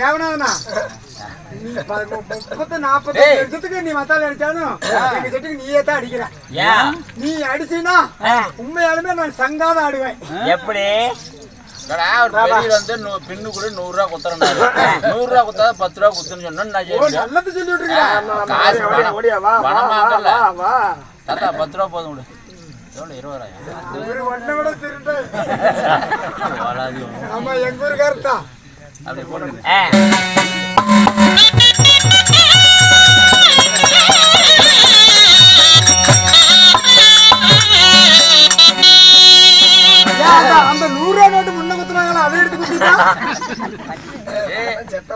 தேவனாதனா? முப்பத்து நாற்பது வருஷத்துக்கு நீ மத்தால அடிச்சாலும் எங்க செட்டுக்கு நீயே தான் அடிக்கிற. நீ அடிச்சினா உண்மையாலுமே நான் சங்காத ஆடுவேன். எப்படி? பின்னு கூட நூறு ரூபா குத்துறேன்னாரு. நூறு ரூபா குத்தாத பத்து ரூபா குத்துன்னு சொன்னா. நல்லது சொல்லி விட்டுருக்கேன் காசு பணம். பணமாங்கல்ல. வா தாத்தா பத்து ரூபா போதும் விடு. எவ்வளவு இருபதாயிரம்? ஒரு ஒன்றை விட திருட்டு. ஆமா எங்க ஊருக்காரர் தான் அப்படி போடுங்க அந்த- நூறு ரூபா நோட்டு முன்ன அதை எடுத்து குத்திட்டா?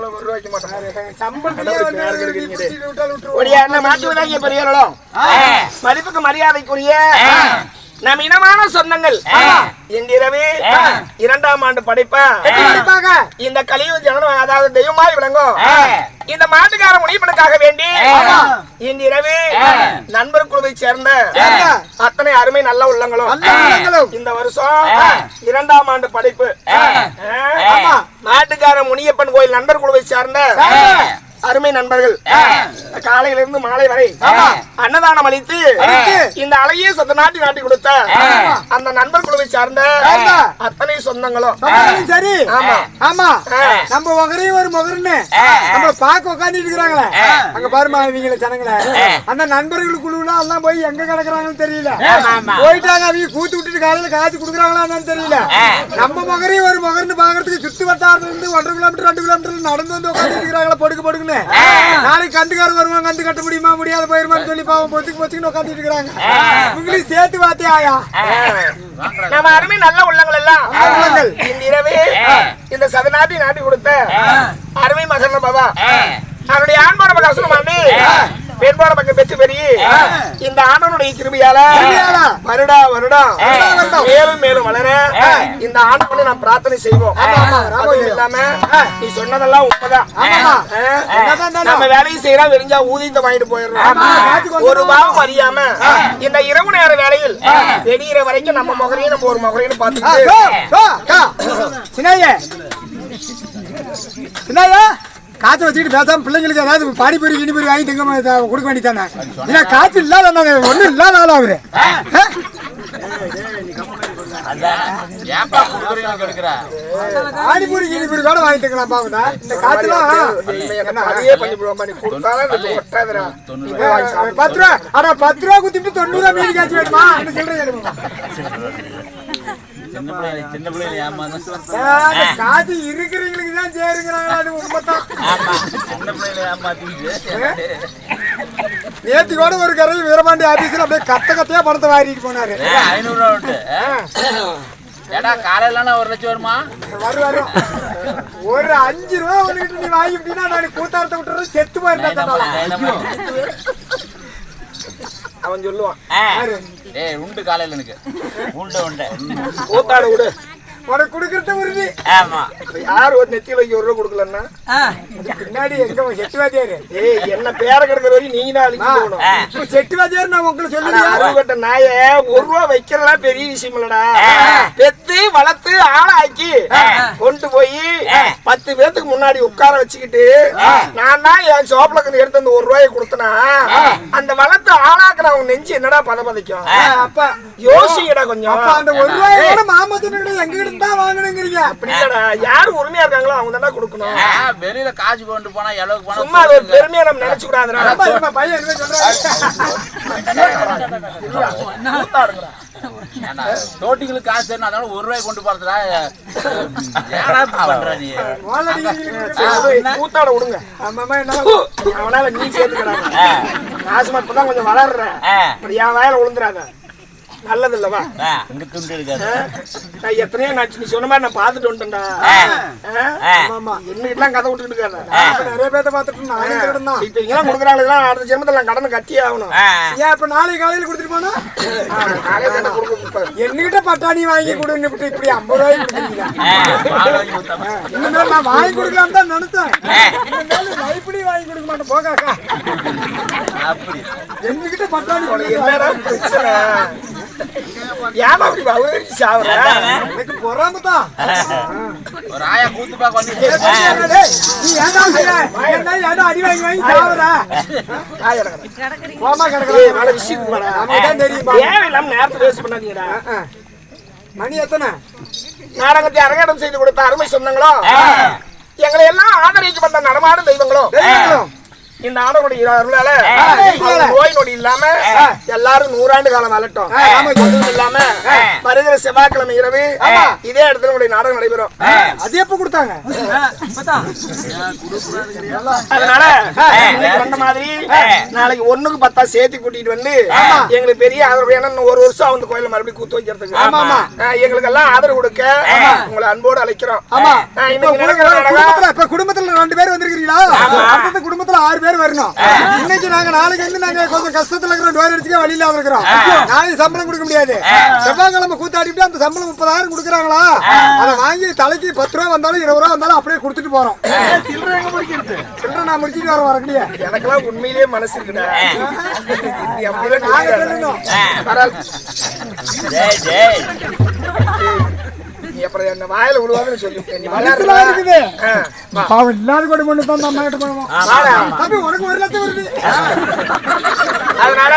ஒரு ரூபாய்க்கு மாட்டாங்க சம்பளத்திலே ஆ, மதிப்புக்கு மரியாதைக்குரிய. நம் இனமான சொந்தங்கள். இன்றிரவு இரண்டாம் ஆண்டு படிப்ப? இந்த கலியுக ஜனனம் அதாவது தெய்வமாய் விளங்கும். இந்த மாட்டுக்கார முனிப்பனுக்காக வேண்டி. இன்றிரவு நண்பர் குழுவை சேர்ந்த அத்தனை அருமை நல்ல உள்ளங்களும். இந்த வருஷம் இரண்டாம் ஆண்டு படிப்பு. மாட்டுக்கார முனியப்பன் கோயில் நண்பர் குழுவை சேர்ந்த. அருமை நண்பர்கள். காலையிலிருந்து மாலை வரை அன்னதானம் அளித்து இந்த அழகிய சொந்த நாட்டி நாட்டி கொடுத்த அந்த நண்பர் குழுவை சார்ந்த. அத்தனை சொந்தங்களும். சரி. ஆமா. ஆமா. நம்ம ஒகரையும் ஒரு முகர்னு. நம்ம பார்க்க உட்காந்துட்டு இருக்கிறாங்களே. அங்க பாருமா இவங்கள ஜனங்களே. அந்த நண்பர்கள் குழுலாம் எல்லாம் போய் எங்க கிடக்குறாங்கன்னு தெரியல. போயிட்டாங்க அவங்க கூத்து விட்டுட்டு காலையில காய்ச்சி குடுக்குறாங்களா என்னன்னு தெரியல. நம்ம முகரையும் ஒரு முகர்னு பாக்குறதுக்கு சுத்து வட்டாரத்துல இருந்து ஒன்றரை கிலோமீட்டர் ரெண்டு கிலோமீட்டர் நடந்து வந்து உட்காந்துட்டு இருக்கிறாங்களா படுக்கு படுக்குன்னு. நாளைக்கு கந்துக்காரங்க வருவாங்க கந்து கட்ட முடியுமா முடியாத போயிருமான்னு சொல்லி பாவம் பொச்சுக்கு பொச்சுக்குன்னு உட்காந்துட்டு இருக்கிறாங்க. இவங்களையும் சேர்த்து வாத்தே ஆயா. நம்ம அருமை நல்ல உள்ளங்கள் எல்லாம். உள்ளங்கள். இந்த இரவு இந்த சதநாட்டி நாட்டி கொடுத்த அருமை மகன் பாபா. அவருடைய ஆண்பாட கசனம் பண்ணி பெண்பாட பக்கம் பெற்று பெரிய இந்த ஆண்டவனுடைய கிருபையால. வருடா வருடம் வருடம். மேலும் மேலும் வளர இந்த ஆண்டவனை நாம் பிரார்த்தனை செய்வோம். இல்லாம நீ சொன்னதெல்லாம் உண்மைதான்? நம்ம வேலையை செய்யறோம் வெறிஞ்சா ஊதியத்தை வாங்கிட்டு போயிடுறோம். ஒரு பாவம் அறியாம இந்த இரவு நேர வேலையில் வெடிகிற வரைக்கும் நம்ம முகரையும் நம்ம ஒரு முகரையும் பார்த்துட்டு. சின்னையா. சின்னையா. காத்து வச்சுக்கிட்டு பேசாம பிள்ளைங்களுக்கு ஏதாவது பானிபூரி கிணிபூரி வாங்கி திங்க மா- த- கொடுக்க வேண்டியதானே ஏன்னா காத்து இல்லாத ஒன்றும் இல்லாத ஆளா அவரு. ஆ? அதான் ஏன்பா குடுக்குறீங்க கெடுக்கிற பானிபூரி கிணிபூரி கூட வாங்கி திங்கலாம் பாவுடா இந்த காத்துலாம் பத்து ரூபா ஆனா பத்து ரூபா குத்திட்டு தொண்ணூறு ரூபா மீதி காய்ச்சி வேணுமா? என்ன சொல்றீங்க சின்ன பிள்ளைங்க சின்ன பிள்ளைங்க ஏமாந்து காத்து இருக்கிறவங்களுக்கு தான் சின்ன ஏமாத்திட்டு நேத்து கூட ஒரு கரை வீரபாண்டி ஆபீஸ்ல அப்படியே கத்த கத்தையா பணத்தை வாரிட்டு போனாரு. ஐநூறு ரூபா விட்டு ஏடா காலையில ஒரு லட்சம் வருமா? வரும் வரும் ஒரு அஞ்சு ரூபா உனக்கிட்ட நீ வாங்கிட்டீங்கன்னா நான் கூத்தாரத்தை விட்டுறது செத்து போயிருந்தேன் அவன் சொல்லுவான் ஏய் உண்டு காலையில எனக்கு. உண்டு உண்டு. கூத்தாட விடு. உனக்கு கொடுக்கறது உறுதி. ஆமா. யார் ஒரு நெத்தியில வைக்க ஒரு ரூபா கொடுக்கலன்னா? பின்னாடி எங்க செட்டு வாத்தியாரு ஏய் என்ன பேர கிடக்கிற வரைக்கும் நீங்க தான் அழிச்சு செட்டு வாத்தியாரு நான் உங்களுக்கு சொல்லுறேன் அறுபட்ட நாய ஒரு ரூபா வைக்கிறதெல்லாம் பெரிய விஷயம் இல்லடா. பெத்து வளர்த்து ஆளாக்கி கொண்டு போய் பத்து பேத்துக்கு முன்னாடி உட்கார வச்சுக்கிட்டு நான் தான் என் சோப்புல எடுத்து அந்த ஒரு ரூபாயை கொடுத்தனா? அந்த வளர்த்து ஆளாக்குறவங்க நெஞ்சு என்னடா பதபதைக்கும் அப்பா. யோசிங்கடா கொஞ்சம். அப்ப அந்த ஒரு ரூபாய் மாமத்தினுடைய எங்க கிட்ட தான் வாங்கணுங்கிறீங்க அப்படி இல்லடா யாரு உரிமையா இருக்காங்களோ அவங்க தானே கொடுக்கணும். ஆ, வெளியில காசு கொண்டு போனா எவ்வளவுக்கு போனா சும்மா அது பெருமையா நம்ம நினைச்சு கூடாதுடா பையன் என்ன ஏன்டா, தோட்டிகளுக்கு காசு அதனால ஒரு ரூபாய் கொண்டு போறதுடா. பண்ற நீ? கூத்தாட விடுங்க. அவனால நீ சேர்த்துக்கிறாங்க. நாசமா இப்பதான் கொஞ்சம் வளர்ற என் வயல விழுந்துறாங்க நல்லது இல்லவா இங்க துண்டு இருக்காது. நான் எத்தனையோ நாச்சு. நீ சொன்ன மாதிரி நான் பார்த்துட்டு வந்துட்டேன்டா. ஆமா என்னகிட்டலாம் கதை விட்டுக்கிட்டு இருக்காத. நிறைய பேர்த்த பார்த்துட்டு நானும் திருடன் தான் இப்ப இங்கெல்லாம் கொடுக்குறாங்களா அடுத்த ஜென்மத்தில் நான் கடனை கட்டியே ஆகணும். ஏன் இப்ப நாளைக்கு காலையில கொடுத்துட்டு போனா? நாளே. என்கிட்ட பட்டாணி வாங்கி கொடுன்னு இப்படி இப்படி ஐம்பது ரூபாய்க்கு ஊத்தாம. இனிமேல் நான் வாங்கி கொடுக்கலாம் தான் நினைச்சேன் லைப்ரரி வாங்கி கொடுக்க மாட்டேன். போகாக்கா அப்படி. என்கிட்ட பட்டாணி பிரச்சனை? ஏன் அப்படி அவருக்கு சாவுற எனக்கு பொறாம தான் ஒரு ஆயா கூத்து பாக்க வந்து நீ ஏன்டா செய்ற? ஏன்டா ஏன்டா அடி வாங்கி வாங்கி சாவுற? ஆய் வாடா. நமக்கு தான் தெரியும்பா. தேவையில்லாம நேரத்தை பண்ணாதீங்கடா. மணி எத்தனை நாடகத்தை அரங்கேற்றம் செய்து கொடுத்த அருமை சொந்தங்களோ எங்களை எல்லாம் ஆதரிக்கப்பட்ட நடமாடும் தெய்வங்களோ? இந்த ஆடனுடைய அருளால. நோய் நொடி இல்லாம எல்லாரும் நூறாண்டு காலம் வாழட்டும். ஆ, ஆமா. அதுவும் இல்லாம வருகிற செவ்வாய்க்கிழமை இரவு இதே இடத்துல உங்களுடைய நாடகம் நடைபெறும். அது எப்ப கொடுத்தாங்க? அதனால வந்த மாதிரி நாளைக்கு ஒண்ணுக்கு பத்தா சேர்த்து கூட்டிட்டு வந்து எங்களுக்கு பெரிய ஆதரவு ஏன்னா ஒரு வருஷம் அந்த கோயில மறுபடியும் கூத்து வைக்கிறதுக்கு. ஆமா. எங்களுக்கு எல்லாம் ஆதரவு கொடுக்க உங்களை அன்போடு அழைக்கிறோம். ஆமா. குடும்பத்துல ரெண்டு பேர் வந்திருக்கீங்களா குடும்பத்துல ஆறு பேர் வரணும். இன்னைக்கு நாங்க நாளைக்கு வந்து நாங்க கொஞ்சம் கஷ்டத்துல இருக்கிற டோர் அடிச்சுக்க வழியில இருக்கிறோம். நாளைக்கு சம்பளம் கொடுக்க முடியாது. செவ்வாய்க்கிழமை கூத்தாடிட்டு அந்த சம்பளம் முப்பதாயிரம் கொடுக்குறாங்களா? அதை வாங்கி தலைக்கு பத்து ரூபா வந்தாலும் இருபது ரூபா வந்தாலும் அப்படியே கொடுத்துட்டு போறோம். சில்லறை நான் முடிச்சிட்டு வர வரக்கூடிய எனக்கெல்லாம் உண்மையிலேயே மனசு இருக்குடா. நாங்க. சொல்லணும் பரவாயில்ல. டேய் டேய். நீ அப்புறம் என்ன வாயில விடுவாதுன்னு சொல்லி. இருக்குது. பாவம் இல்லாத கூட தான் அம்மா கிட்ட போனோம் வாடா. தம்பி உனக்கு ஒரு லட்சம் வருது அதனால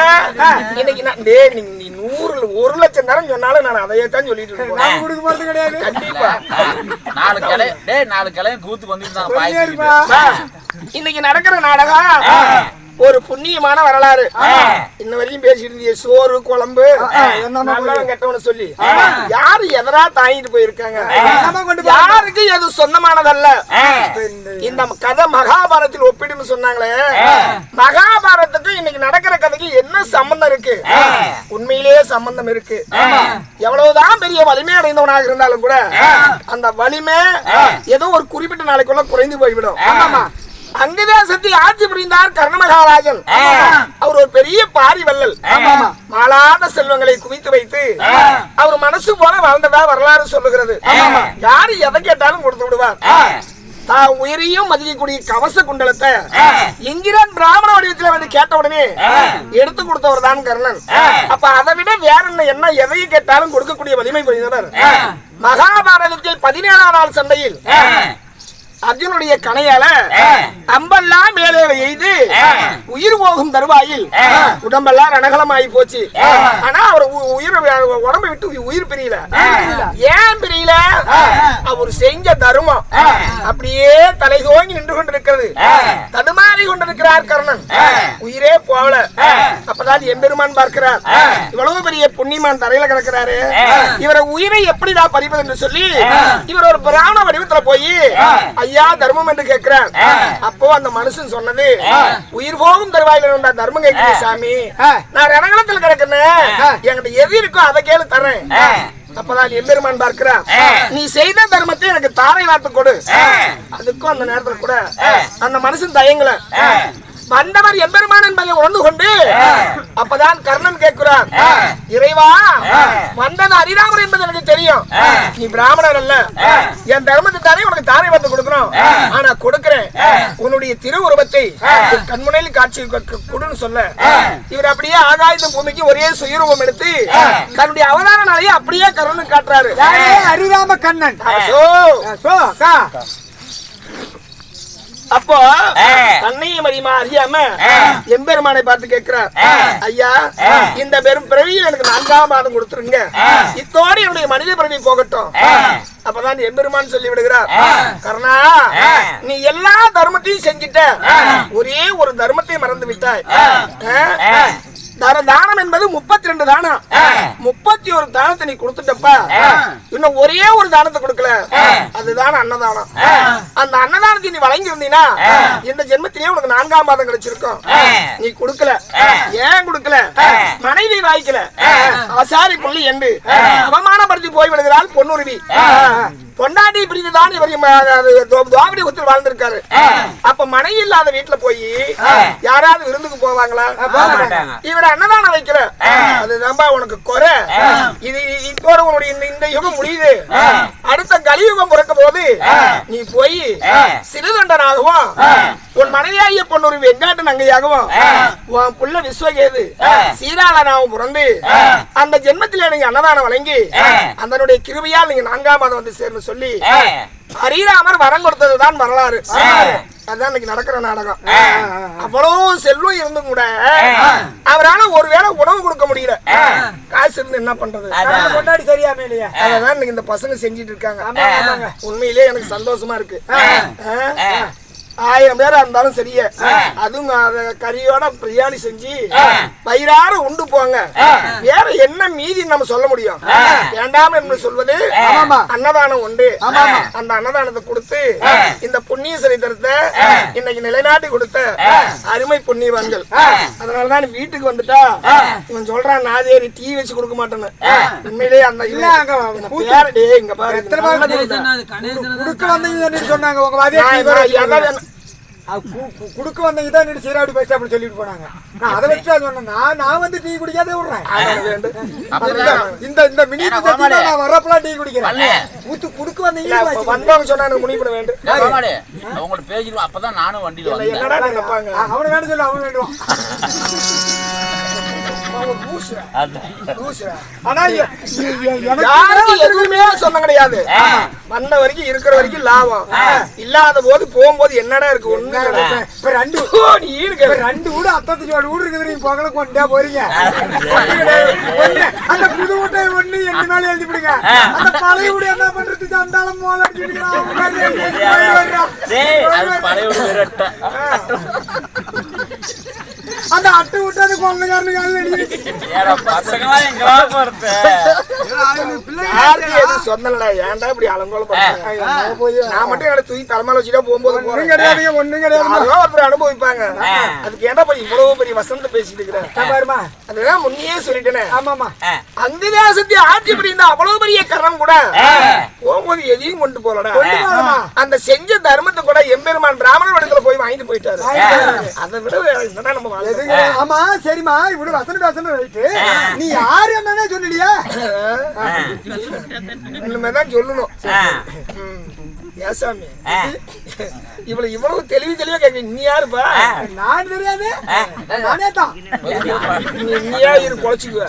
இன்னைக்கு நான் டேய் நீ நீ நூறுல ஒரு லட்சம் தரம் சொன்னாலும் நான் அதையே தான் சொல்லிட்டு இருக்கேன் நான் கொடுக்க போறது கிடையாது கண்டிப்பா நாலு கிளை டேய் நாலு கிளையும் கூத்துக்கு வந்துருந்தாங்க சொல்லியே பாய்ச்சிட்டு இருப்பா. வா. இன்னைக்கு நடக்கிற நாடகம் ஒரு புண்ணியமான வரலாறு. இன்ன வரையும் பேசிட்டு இருந்தீங்க சோறு குழம்பு. கெட்டவனு சொல்லி. யாரு எதனா தாங்கிட்டு போயிருக்காங்க? யாருக்கு எது சொந்தமானதல்ல? இந்த கதை மகாபாரத்தில் ஒப்பிடுன்னு சொன்னாங்களே. மகாபாரதத்துக்கு இன்னைக்கு நடக்கிற கதைக்கு என்ன சம்பந்தம் இருக்கு? உண்மையிலேயே சம்பந்தம் இருக்கு. எவ்வளவுதான் பெரிய வலிமை அடைந்தவனாக இருந்தாலும் கூட அந்த வலிமை ஏதோ ஒரு குறிப்பிட்ட நாளைக்குள்ள குறைந்து போய்விடும். அங்கதேசத்தை ஆட்சி புரிந்தார் கர்ண மகாராஜன் அவர் ஒரு பெரிய பாரி வள்ளல் மாளாத செல்வங்களை குவித்து வைத்து அவர் மனசு போல வாழ்ந்ததா வரலாறு சொல்லுகிறது. யாரு எதை கேட்டாலும் கொடுத்து விடுவார். தான் உயிரையும் மதிக்கக்கூடிய கவச குண்டலத்தை இங்கிரன் பிராமண வடிவத்துல வந்து கேட்ட உடனே எடுத்து கொடுத்தவர் தான் கர்ணன். அப்ப அதை விட வேற என்ன என்ன எதையும் கேட்டாலும் கொடுக்கக்கூடிய வலிமை புரிந்தவர். மகாபாரதத்தில் பதினேழாம் நாள் சண்டையில் அர்ஜுனுடைய கணையால அம்பெல்லாம் மேலே எய்து உயிர் போகும் தருவாயில் உடம்பெல்லாம் ரணகலமாயி போச்சு. ஆனா அவர் உயிர் உடம்பை விட்டு உயி- உயிர் பிரியல. ஏன் பிரியல? அவர் செஞ்ச தர்மம். அப்படியே தலை தோங்கி நின்று கொண்டிருக்கிறது. தடுமாறி கொண்டிருக்கிறார் கர்ணன். உயிரே போகல. அப்பதான் எம்பெருமான் பார்க்கிறார். இவ்வளவு பெரிய புண்ணியமான் தரையில கிடக்கிறாரு. இவரை உயிரை எப்படிடா பறிப்பது என்று சொல்லி இவர் ஒரு பிராமண வடிவத்துல போய் ஐயா தர்மம் என்று கேட்கிறார். அப்போ அந்த மனுஷன் சொன்னது உயிர் போகும் தருவாயில தர்மம் கேட்கிறேன் சாமி? நான் ரணகலத்தில் கிடக்கிறேன் என்கிட்ட எது இருக்கோ அதை கேளு தர்றேன். அப்பதான் எம்பெருமான் பார்க்கிறார் நீ செய்த தர்மத்தை எனக்கு தாரை வார்த்து கொடு. அதுக்கும் அந்த நேரத்துல கூட அந்த மனுஷன் தயங்கல. வந்தவர் எம்பெருமான் என்பதை உணர்ந்து கொண்டு அப்பதான் கர்ணன் கேட்கிறார் இறைவா வந்தது அரிராமர் என்பது எனக்கு தெரியும். நீ பிராமணர் அல்ல. என் தர்மத்தை தானே உனக்கு தாரை வந்து கொடுக்கணும். ஆனா கொடுக்கிறேன். உன்னுடைய திருவுருவத்தை கண்முனையில் காட்சி கொடுன்னு சொல்ல. இவர் அப்படியே ஆகாயத்து பூமிக்கு ஒரே சுயரூபம் எடுத்து தன்னுடைய அவதார நாளையே அப்படியே கர்ணன் காட்டுறாரு. அரிராம கண்ணன். அப்போ தன்னையும் அறியுமா அறியாம எம்பெருமானை பார்த்து கேட்கிறார். ஐயா இந்த பெரும் பிறவியில் எனக்கு நான்காம் மாதம் கொடுத்துருங்க. இத்தோடு என்னுடைய மனித பிறவி போகட்டும். அப்பதான் எம்பெருமான் சொல்லி விடுகிறார் கர்ணா நீ எல்லா தர்மத்தையும் செஞ்சிட்ட. ஒரே ஒரு தர்மத்தை மறந்து விட்டாய்? தர தானம் என்பது முப்பத்தி ரெண்டு தானம். முப்பத்தி ஒரு தானத்தை நீ கொடுத்துட்டப்பா. இன்னும் ஒரே ஒரு தானத்தை கொடுக்கல. அதுதான் அன்னதானம். அந்த அன்னதானத்தை நீ வழங்கி இருந்தீனா இந்த ஜென்மத்திலேயே உனக்கு நான்காம் மாதம் கிடைச்சிருக்கும். நீ கொடுக்கல. ஏன் கொடுக்கல? மனைவி வாய்க்கல. அவசாரி புள்ளி என்று அவமானப்படுத்தி போய் விடுகிறாள் பொன்னுருவி. பொண்டாட்டி பிரிந்துதான் இவர் துவாபடி குத்தில் வாழ்ந்திருக்காரு. அப்ப மனைவி இல்லாத வீட்டுல போய் யாராவது விருந்துக்கு போவாங்களா? இவர் அன்னதானம் வைக்கல. அதுதான்பா உனக்கு குறை. இது இதோட உன்னுடைய இந்த- இந்த யுகம் முடியுது. அடுத்த கலியுகம் பிறக்க போது நீ போய் சிறுதண்டனாகவும் உன் மனைவியாகிய பொண்ணு வெங்காட்டு நங்கையாகவும் உன் புள்ள விஸ்வகேது சீராளனாவும் பிறந்து அந்த ஜென்மத்திலே நீங்க அன்னதானம் வழங்கி அதனுடைய கிருபையால் நீங்க நான்காம் மாதம் வந்து சேர்ந்து சொல்லி ஹரிராமர் வரம் கொடுத்ததுதான் வரலாறு. அதான் இன்னைக்கு நடக்கிற நாடகம். அவ்வளவு செல்வம் இருந்தும் கூட அவரால ஒருவேளை உணவு கொடுக்க முடியல. காசு இருந்து என்ன பண்றது? கொண்டாடி சரியாமே இல்லையா அததான் இன்னைக்கு இந்த பசங்க செஞ்சிட்டு இருக்காங்க. உண்மையிலே எனக்கு சந்தோஷமா இருக்கு? ஆயிரம் பேரா இருந்தாலும் சரியே. அதுவும் அத கறியோட பிரியாணி செஞ்சு வயிறார உண்டு போங்க. வேற என்ன மீதி நம்ம சொல்ல முடியும்? வேண்டாம் என்று சொல்வது அன்னதானம் உண்டு. அந்த அன்னதானத்தை கொடுத்து இந்த புண்ணிய சரித்திரத்தை இன்னைக்கு நிலைநாட்டி கொடுத்த அருமை புண்ணியவான்கள். அதனாலதான் வீட்டுக்கு வந்துட்டா இவன் சொல்றான் நாதேரி டீ வச்சு கொடுக்க மாட்டேன்னு. உண்மையிலேயே அந்த இல்ல, அங்க இந்த கூத்து- பேர- டேய், இங்க பாரு சொன்னாங்க. குடுக்க வந்தீங்க தான் நின்று சீராடி பேசி அப்படி சொல்லிட்டு போனாங்க. நான் அதை வச்சு அது நான் நான் வந்து டீ குடிக்காதே விடுறேன். இந்த- இந்த மினி. நான் வரப்பெல்லாம் டீ குடிக்கிறேன். ஊத்து குடுக்க வந்தீங்க வந்தவங்க சொன்னா எனக்கு முடிவு பண்ண வேண்டும் அவங்கள்ட்ட பேசிடுவோம் அப்பதான் நானும் வண்டியில அவனை வேணும் சொல்லு அவன் வேண்டுவான் எதுவுமே சொன்ன கிடையாது வந்த வரைக்கும் இருக்கிற வரைக்கும் லாபம். இல்லாத போது போகும்போது என்னடா இருக்கு? ஒண்ணு இப்ப- ரெண்டு ஓ, நீ இருக்கு இப்ப ரெண்டு வீடு அத்தத்து ஜோடி வீடு இருக்குது. நீங்க பகல கொண்டே போறீங்க. அந்த புது வீட்டை ஒண்ணு நாள் எழுதி விடுங்க. அந்த பழைய வீடு என்ன பண்றதுக்கு அந்தாலும் மோல டேய், அது பழைய ஒரு விரட்ட. அந்த அட்டை விட்டு அது போறது? யாருக்கு எதுவும் சொந்தலடா ஏன்டா இப்படி அலங்கோல பண்றாங்க போய் நான் மட்டும் என்ன தூக்கி தலைமையில வச்சுட்டா போகும்போது ஒண்ணும் ஒண்ணும் கிடையாது ஒருத்தர் அனுபவிப்பாங்க அதுக்கு ஏன்டா போய் இவ்வளவு பெரிய வசந்த பேசிட்டு இருக்கிறேன் அதுதான் முன்னையே சொல்லிட்டேனே ஆமாமா அந்த தேசத்தை ஆட்சி புரிந்த அவ்வளவு பெரிய கரணம் கூட போகும்போது எதையும் கொண்டு போலடா? அந்த செஞ்ச தர்மத்தை கூட எம்பெருமான் பிராமண இடத்துல போய் வாங்கிட்டு போயிட்டாரு. அதை விட என்னடா நம்ம? ஆமா சரிம்மா இவ்வளவு வசனம் பேசணும் ரைட்டு. நீ யாரு என்னன்னே சொல்லலையா? இனிமேதான் சொல்லணும். ஆ, ம். ஏன் சாமி ஆ, இவ்வளவு இவ்வளவு தெளிவு தெளிவா கேட்க நீ யாருப்பா? நான் தெரியாது. நானே தான். நீயா இரு குழச்சிக்குவ.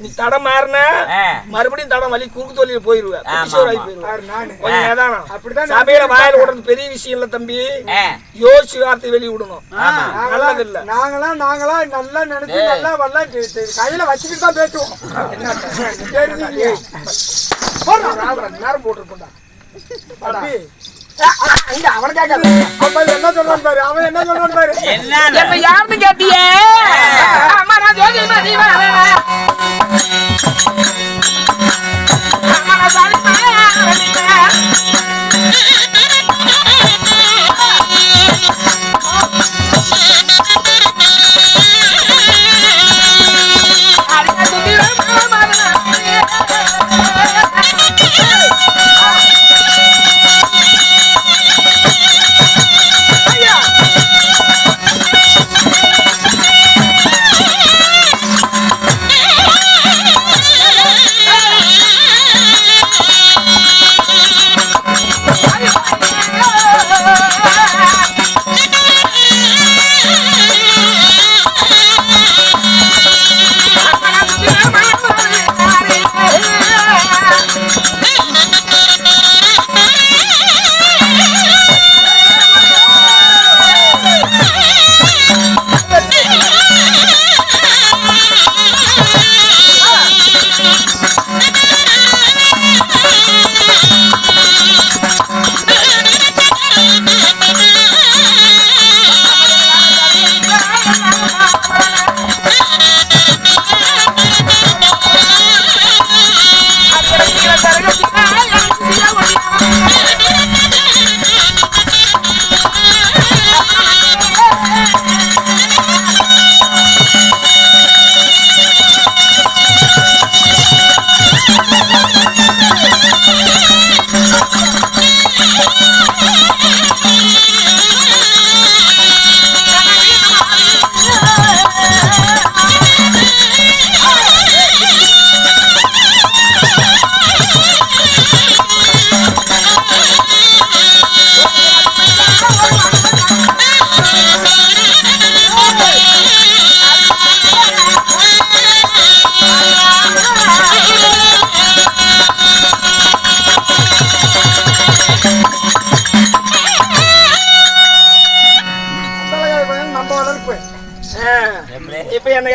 நீ தடம் மாறின. மறுபடியும் தடம் வலி குறுக்கு தொழில் போயிருவ. குட்டிச்சோராகி போயிருவ. யாரு நானு. கொஞ்சம் நிதானம். அப்படிதான் சபையில வாயில விடுறது பெரிய விஷயம் இல்ல தம்பி. யோசிச்சு வார்த்தை வெளிய விடணும். நாங்களாம் நல்லது இல்ல நாங்களாம் நாங்களாம் நல்லா நினைச்சு நல்லா வரலாம் கையில வச்சுக்கிட்டு தான் பேசுவோம். தெரிஞ்சுங்க என்ன சொல்றான் பாரு? அவன் என்ன சொல்றான் பாரு? என்ன யாருன்னு கேட்டியே? அம்மா நான் ஜோதி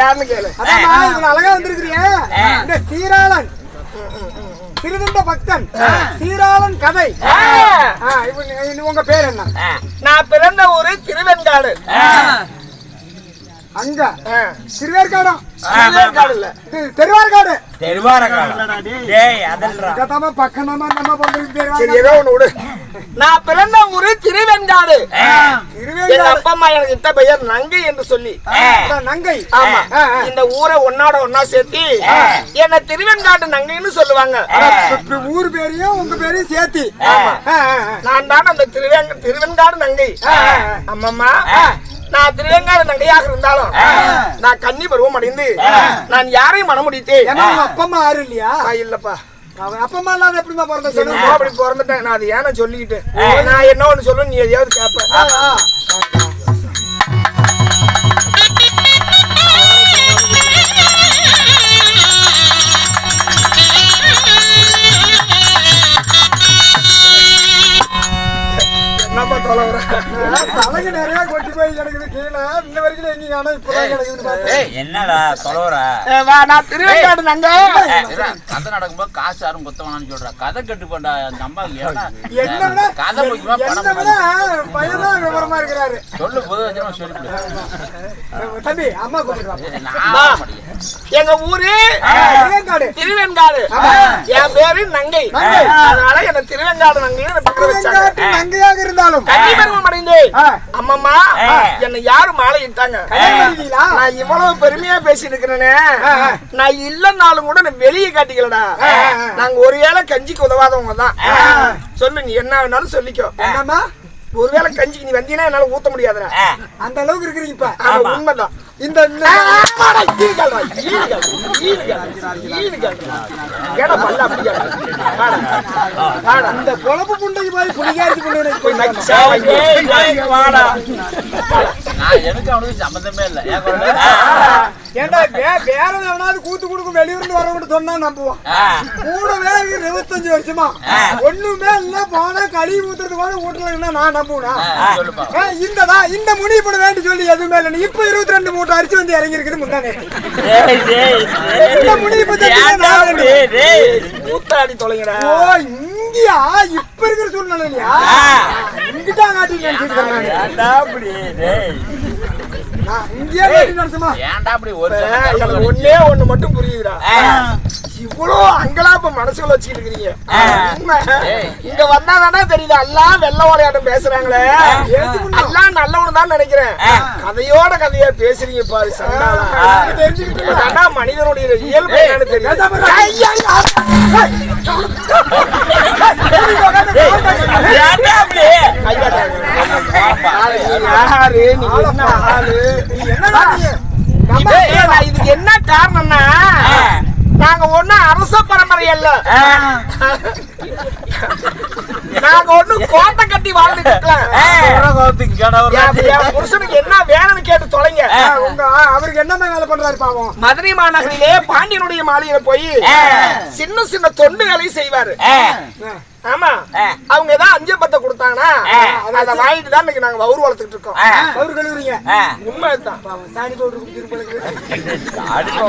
யாருன்னு கேளு. அதாம்மா இவ்வளவு அழகா வந்திருக்கிறியே. இந்த சீராளன். திருதண்ட பக்தன். சீராளன் கதை. உங்க பேர் என்ன? நான் பிறந்த ஊரு திருவெண்காடு அங்க. திருவேற்காடம் திருவேற்காடு. இல்ல. இது திருவார்காடு. அதல்றா. கதாம பக்கம் நம்ம நம்ம பண்றது சரி திருவார்காடு. ஏதோ ஒண்ணு விடு. நான் பிறந்த ஊரு திருவெண்காடு எங்க அப்பா அம்மா எனக்கு இட்ட பெயர் நங்கை என்று சொல்லி. நங்கை. ஆமா. இந்த ஊரை ஒன்னாட ஒன்னா சேர்த்து என்ன திருவெண்காட்டு நங்கைன்னு சொல்லுவாங்க. ஊர் பேரையும் உங்க பேரையும் சேர்த்தி. நான் தான் அந்த திருவேங்க திருவெண்காடு நங்கை. அம்மம்மா நான் திருவெங்காடு நங்கையாக இருந்தாலும் நான் கன்னி பருவம் அடைந்து நான் யாரையும் மனம் முடித்தேன் அப்பா அம்மா யாரும் இல்லையா? இல்லப்பா. அவன் அப்பா அம்மா இல்லாத எப்படிமா பிறந்த சொல்லுங்க அப்படி பிறந்துட்டேன்? நான் அது ஏன்னா சொல்லிக்கிட்டு? நான் என்ன ஒண்ணு சொல்லுவேன் நீ எதையாவது கேப்ப. தலைக்கு நிறைய கொட்டி போய் கிடக்குது கீழே. இன்ன வரைக்கும் காணோம் இப்பதான் ஏய் என்னடா தொலைவரா வா நான் திருவேற்காடு நாங்க. கதை நடக்கும்போது காசு யாரும் குத்தவனான்னு சொல்றா. கதை கெட்டு போண்டா அந்த என்ன கதை முக்கியமா விவரமா இருக்கிறாரு. சொல்லு புது சொல்லிவிடு தம்பி அம்மா நான் மாட்டேன். எங்க ஊரு? திருவெண்காடு என் பேரு நங்கை. அதனால என்ன திருவெண்காடு நங்கைன்னு வச்சாங்க. நங்கையாக இருந்தாலும். கன்னி பருவம் அடைந்தேன். அம்மம்மா என்னை யாரு மாலை இட்டாங்க? நான் இவ்வளவு பெருமையா பேசிட்டு இருக்கிறேனே. நான் இல்லைன்னாலும் கூட நான் வெளியே காட்டிக்கலடா. நாங்க ஒரு வேளை கஞ்சிக்கு உதவாதவங்க தான். சொல்லு நீ என்ன வேணாலும் சொல்லிக்கோ. என்னம்மா? ஒருவேளை கஞ்சிக்கு நீ வந்தீங்கன்னா என்னால ஊத்த முடியாதுடா. அந்த அளவுக்கு இருக்கிறீங்க இப்ப. ஆமா. உண்மைதான். இந்த. இந்த பொழப்பு புண்டைக்கு போய் புளிகாரிச்சு கொண்டு எனக்கு அவனுக்கு சம்மந்தமே இல்லை. வே- வேற எவனாவது கூத்து கொடுக்கும் வெளியூர்ந்து வரவங்க சொன்னா நம்புவோம் கூடவே இருக்கு இருபத்தஞ்சு வருஷமா. ஒண்ணுமே இல்ல போனா கழுவி ஊத்துறது கூட வீட்டுல நான் நம்புவனா? இந்ததா இந்த முனி இப்படி வேண்டி சொல்லி எதுவுமே இல்லை. இப்ப இருபத்தி ரெண்டு மூட்டை அரிசி வந்து இறங்கி இருக்குது முந்தானே இந்த முனி இப்ப தொலைங்கடா. ஓ இங்கயா? இப்ப இருக்கிற சூழ்நிலை இல்லையா இங்கிட்டா காட்டி நினைச்சிட்டு இருக்கேன். நானு. இங்கேயே நினைச்சமா ஏன்டா அப்படி ஒரு? ஒண்ணே ஒண்ணு மட்டும் புரியுதுடா இவ்வளோ அங்கலாப்ப மனசுல வச்சுக்கிட்டு இருக்கிறீங்க உண்மை. இங்க வந்தாதானே தெரியுது எல்லாம் வெள்ள ஓரையாட்டம் பேசுறாங்களே எல்லாம் நல்லவனு தான் நினைக்கிறேன் கதையோட கதையா பேசுறீங்க பாரு அதான்டா மனிதனுடைய இயல்பு என்னன்னு தெரியும் என்ன காரணம்னா நாங்க ஒண்ணும் அரச பரம்பரை அல்ல. நாங்க ஒண்ணும் கோட்டை கட்டி என் புருஷனுக்கு என்ன வேணும்னு கேட்டு தொலைங்க. உங்க அவருக்கு என்னமா வேலை பண்றாரு பாவம்? மதுரை மாநகரிலே பாண்டியனுடைய மாளிகையில போய் சின்ன சின்ன தொண்டுகளை செய்வாரு. ஆமா. அவங்க ஏதாவது அஞ்சு பத்தை கொடுத்தாங்கன்னா அதை வாங்கிட்டு தான் இன்னைக்கு நாங்க வவுறு வளர்த்துட்டு இருக்கோம். அவரு கழுவுறீங்க. உண்மைதான். பாவம், சாணி குடிச்சிருப்பேன் அடிப்பா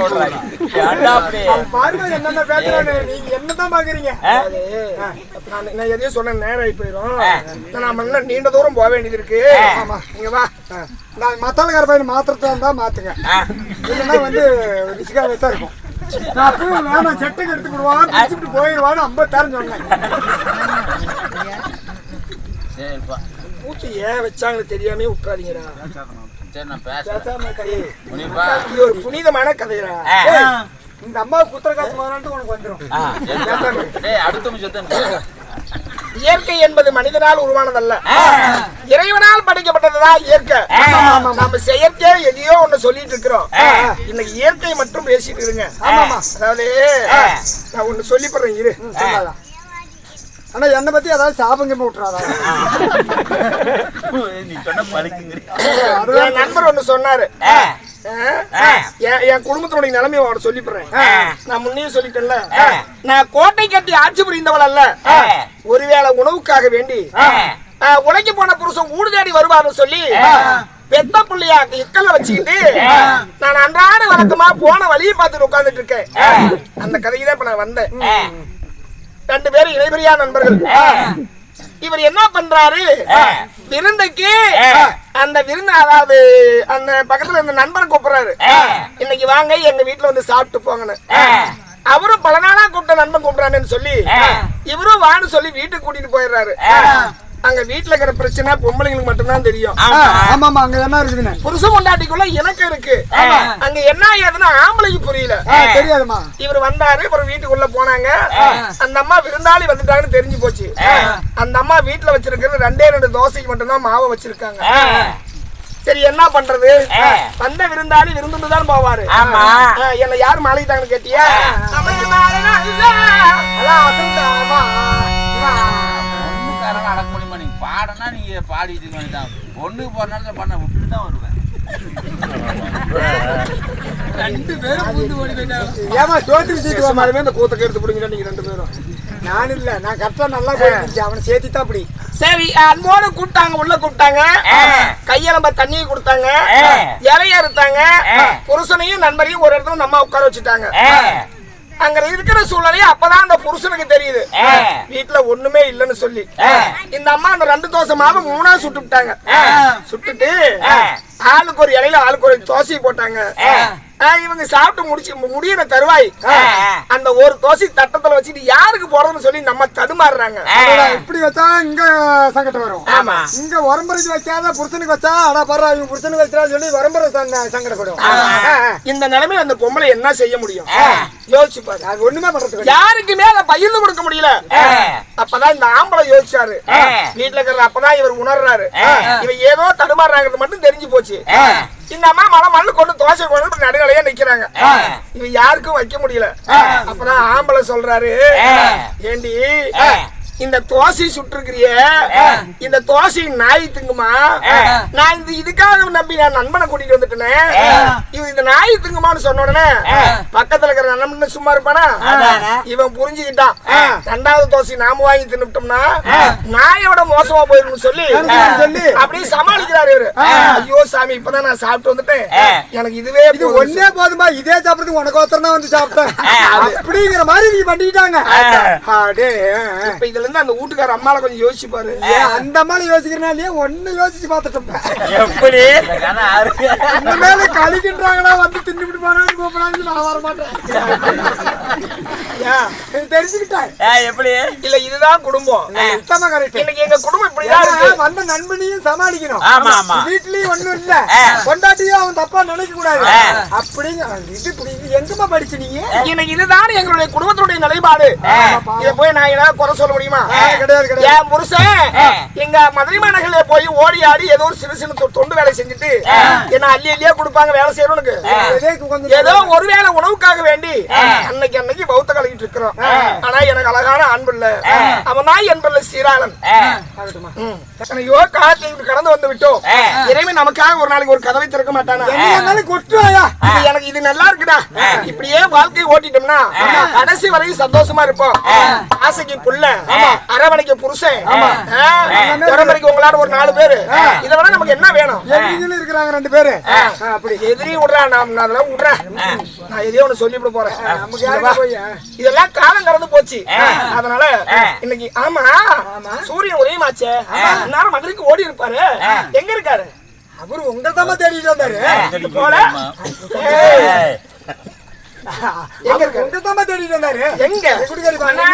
பாருங்க என்னென்ன பேசுறாரு நீங்க என்னதான் பாக்குறீங்க? நான் நான் எதையும் சொன்ன நேரம் ஆகி போயிடும் நான் இன்னும் நீண்ட தூரம் போக வேண்டியது இருக்கு. இங்க வா. நான் மத்தாளக்கார பையன் மாத்திரத்தா இருந்தா மாத்துங்க. இல்லைன்னா வந்து ரிஸ்காவே தான் இருக்கும். நான் அப்பயும் வேணாம் செட்டுக்கு எடுத்து விடுவான் பிடிச்சிட்டு போயிடுவான்னு ஐம்பத்தாயிரம் சொன்னேன். சரிப்பா. மூச்சு ஏன் வச்சாங்கன்னு தெரியாம விட்டுறாதீங்கடா. சரி நான் பேசுறேன். முடியுப்பா இது ஒரு புனிதமான கதைடா. இந்த அம்மா குத்துற காசு முதலான்ட்டு உனக்கு வந்துடும் அடுத்த நிமிஷத்தை இயற்கை என்பது மனிதனால் உருவானதல்ல. இறைவனால் படைக்கப்பட்டதுதான் இயற்கை. நம்ம செயற்கை எதையோ ஒண்ணு சொல்லிட்டு இருக்கிறோம். இன்னைக்கு இயற்கை மட்டும் பேசிட்டு இருங்க. அதாவது நான் ஒண்ணு சொல்லி போறேன் இரு ஆனா என்னை பத்தி ஏதாவது சாபங்க விட்டுறாதா? நண்பர் ஒண்ணு சொன்னாரு. என் குடும்பத்தினுடைய நிலைமையை அவட சொல்லி போறேன் நான் முன்னே சொல்லிட்டேன்ல. நான் கோட்டை கட்டி ஆட்சி புரிந்தவள் அல்ல. ஒருவேளை உணவுக்காக வேண்டி உழைக்க போன புருஷன் ஊடு தேடி வருவாருன்னு சொல்லி பெத்த பிள்ளையா இக்கல்ல வச்சுக்கிட்டு நான் அன்றாட வழக்கமா போன வழியை பார்த்துட்டு உட்கார்ந்துட்டு இருக்கேன். அந்த கதைக்கு தான் இப்ப நான் வந்தேன். ரெண்டு பேரும் இணைபிரியா நண்பர்கள். இவர் என்ன பண்றாரு? விருந்துக்கு அந்த விருந்து அதாவது அந்த பக்கத்துல இந்த நண்பரை கூப்பிடுறாரு. இன்னைக்கு வாங்க எங்க வீட்டுல வந்து சாப்பிட்டு போங்கன்னு. அவரும் பல நாளா கூப்பிட்ட நண்பன் கூப்பிடுறான்னு சொல்லி இவரும் வான்னு சொல்லி வீட்டுக்கு கூட்டிட்டு போயிடுறாரு. அங்க வீட்டுல இருக்கிற பிரச்சனை பொம்பளைங்களுக்கு மட்டும்தான் தெரியும். ஆமா. ஆமா அங்க என்ன இருக்குதுன்னு புருஷ பொண்டாட்டிக்குள்ள எனக்கு இருக்கு. அங்க என்ன ஏதுன்னு ஆம்பளைக்கு புரியல. தெரியாதுமா இவர் வந்தாரு அப்புறம் வீட்டுக்குள்ள போனாங்க. அந்த அம்மா விருந்தாளி வந்துட்டாங்கன்னு தெரிஞ்சு போச்சு. அந்த அம்மா வீட்டுல வச்சிருக்கிறது ரெண்டே ரெண்டு தோசைக்கு மட்டும்தான் மாவை வச்சிருக்காங்க. சரி என்ன பண்றது? வந்த விருந்தாளி விருந்துட்டு தான் போவாரு என்னை யார் மாளிகைட்டாங்கன்னு கேட்டியா? ஒண்ணுக்காரங்க அடக்க முடியுமா? நீங்க பாடனா நீங்க பாடிட்டு இருக்க வேண்டியதான் ஒண்ணுக்கு போற நேரத்துல பண்ண விட்டுட்டு தான் வருவேன். ஏமா சோத்து வச்சுட்டு சும்மாவே இந்த கூத்த எடுத்து பிடிங்க நீங்க ரெண்டு பேரும். நான் இல்ல நான் கரெக்டா நல்லா போயிருந்துச்சு அவனை சேர்த்தி தான் அப்படி. சரி அன்போடு கூப்பிட்டாங்க உள்ள கூப்பிட்டாங்க. நம்ம தண்ணியை கொடுத்தாங்க. இலைய அறுத்தாங்க. புருஷனையும் நண்பரையும் ஒரு இடத்துல நம்ம உட்கார வச்சுட்டாங்க. அங்க இருக்கிற சூழ்நிலையை அப்பதான் அந்த புருஷனுக்கு தெரியுது. வீட்டுல ஒண்ணுமே இல்லைன்னு சொல்லி. இந்த அம்மா அந்த ரெண்டு தோசை மாவு மூணா சுட்டு விட்டாங்க. சுட்டுட்டு ஆளுக்கு ஒரு இலையில ஆளுக்கு ஒரு தோசையை போட்டாங்க. இவங்க சாப்பிட்டு முடிச்சு முடியிற தருவாய். அந்த ஒரு தோசை தட்டத்துல வச்சுட்டு யாருக்கு போடுறதுன்னு சொல்லி நம்ம தடுமாறுறாங்க. இப்படி வச்சா இங்க சங்கடம் வரும். ஆமா. இங்க உரம்பரைக்கு வைக்காத புருஷனுக்கு வச்சா அடா பாரு இவங்க புருஷனுக்கு வச்சான்னு சொல்லி உரம்பரை சங்க- சங்கடப்படும். இந்த நிலைமையில அந்த பொம்பளை என்ன செய்ய முடியும்? யோசிச்சு பாரு அது ஒண்ணுமே இல்ல. யாருக்குமே அதை பகிர்ந்து கொடுக்க முடியல? அப்பதான் இந்த ஆம்பளை யோசிச்சாரு. வீட்டுல இருக்கிற அப்பதான் இவர் உணர்றாரு. இவன் ஏதோ தடுமாறுறாங்கிறது மட்டும் தெரிஞ்சு போச்சு. இந்த அம்மா மலை மண்ணு கொண்டு தோசை கொண்டு நடுநிலையா நிக்கிறாங்க. இவன் யாருக்கும் வைக்க முடியல. அப்பதான் ஆம்பளை சொல்றாரு. ஏண்டி? இந்த தோசை சுட்டுருக்கிறிய இந்த தோசை நாய் திங்குமா? நான் இந்த இதுக்காக நம்பி நான் நண்பனை கூட்டிட்டு வந்துட்டேனே. இவன் இந்த நாய் திங்குமான்னு சொன்ன உடனே பக்கத்துல இருக்கிற நண்பன் சும்மா இருப்பானா? இவன் புரிஞ்சுக்கிட்டான். ரெண்டாவது தோசை நாம வாங்கி தின்னுட்டோம்னா நாயோட மோசமா போயிரும்னு சொல்லி சொல்லி. அப்படியே சமாளிக்கிறாரு இவரு. ஐயோ சாமி இப்பதான் நான் சாப்பிட்டு வந்துட்டேன். எனக்கு இதுவே இது. ஒன்னே போதுமா? இதே சாப்பிடுறதுக்கு உனக்கு ஒருத்தர் தான் வந்து சாப்பிட்டேன். அப்படிங்கிற மாதிரி நீ பண்ணிக்கிட்டாங்க. இப்ப இதுல இருந்து அந்த வீட்டுக்கார அம்மால கொஞ்சம் யோசிச்சு பாரு அந்த மாதிரி யோசிக்கிறனா இல்லையா ஒண்ணு யோசிச்சு பார்த்துட்டோம். எப்படி? இந்த மேல கழிக்கின்றாங்களா வந்து தின்னுபிட்டு போனான்னு கூப்பிடான்னு நான் வர மாட்டேன். தெரிஞ்சுக்கிட்டேன். எப்படி? இல்ல இதுதான் குடும்பம். சுத்தமா கரெக்ட். இன்னைக்கு எங்க குடும்பம் இப்படிதான் இருக்கு. வந்த நண்பனையும் சமாளிக்கணும். வீட்லயும் ஒண்ணும் இல்ல. கொண்டாட்டியும் அவன் தப்பா நினைக்க கூடாது. அப்படிங்க இது எங்கம்மா படிச்சு நீங்க? இதுதான் எங்களுடைய குடும்பத்தினுடைய நிலைப்பாடு. இத போய் நான் ஏதாவது குறை சொல்ல முடியுமா? கிடையாது கிடையாது. என் புருஷன் எங்க மதுரை மாநகர்ல போய் ஓடி ஆடி ஏதோ ஒரு சின்ன சின்ன தொண்டு வேலை செஞ்சுட்டு என்ன அள்ளி அள்ளியா கொடுப்பாங்க வேலை செய்யறவனுக்கு. ஏதோ ஒருவேளை உணவுக்காக வேண்டி அன்னைக்கு அன்னைக்கு பௌத்த கலகிட்டு இருக்கிறோம். ஆனா எனக்கு அழகான அன்பு இல்ல அவன் தான் என்பல்ல சீராளன். ஆகட்டுமா. ம். எத்தனையோ காலத்தை கடந்து வந்து விட்டோம். இறைவன் நமக்காக ஒரு நாளைக்கு ஒரு கதவை திறக்க மாட்டானா? கொட்டுவாயா? எனக்கு இது நல்லா இருக்குடா. இப்படியே வாழ்க்கையை ஓட்டிட்டோம்னா கடைசி வரையும் சந்தோஷமா இருப்போம். ஆசைக்கு புள்ள. அரவணைக்கு புருஷன் திறமறைக்கு உங்களாட ஒரு நாலு பேரு. இதை விட நமக்கு என்ன வேணும்? இருக்கிறாங்க ரெண்டு பேரு. அப்படி. எதிரி விடுறா நான் அதெல்லாம் விடுறேன். நான் எதையோ ஒண்ணு சொல்லிவிட போறேன். இதெல்லாம் காலம் கடந்து போச்சு. அதனால இன்னைக்கு ஆமா. சூரியன் உதயமாச்சே. நேரம் மதுரைக்கு ஓடி இருப்பாரு. எங்க இருக்காரு? அவரு உங்களை தான் தேடிட்டு வந்தாரு. போல. எங்க உங்களை தான் தேடிட்டு வந்தாரு. எங்க. அண்ணா.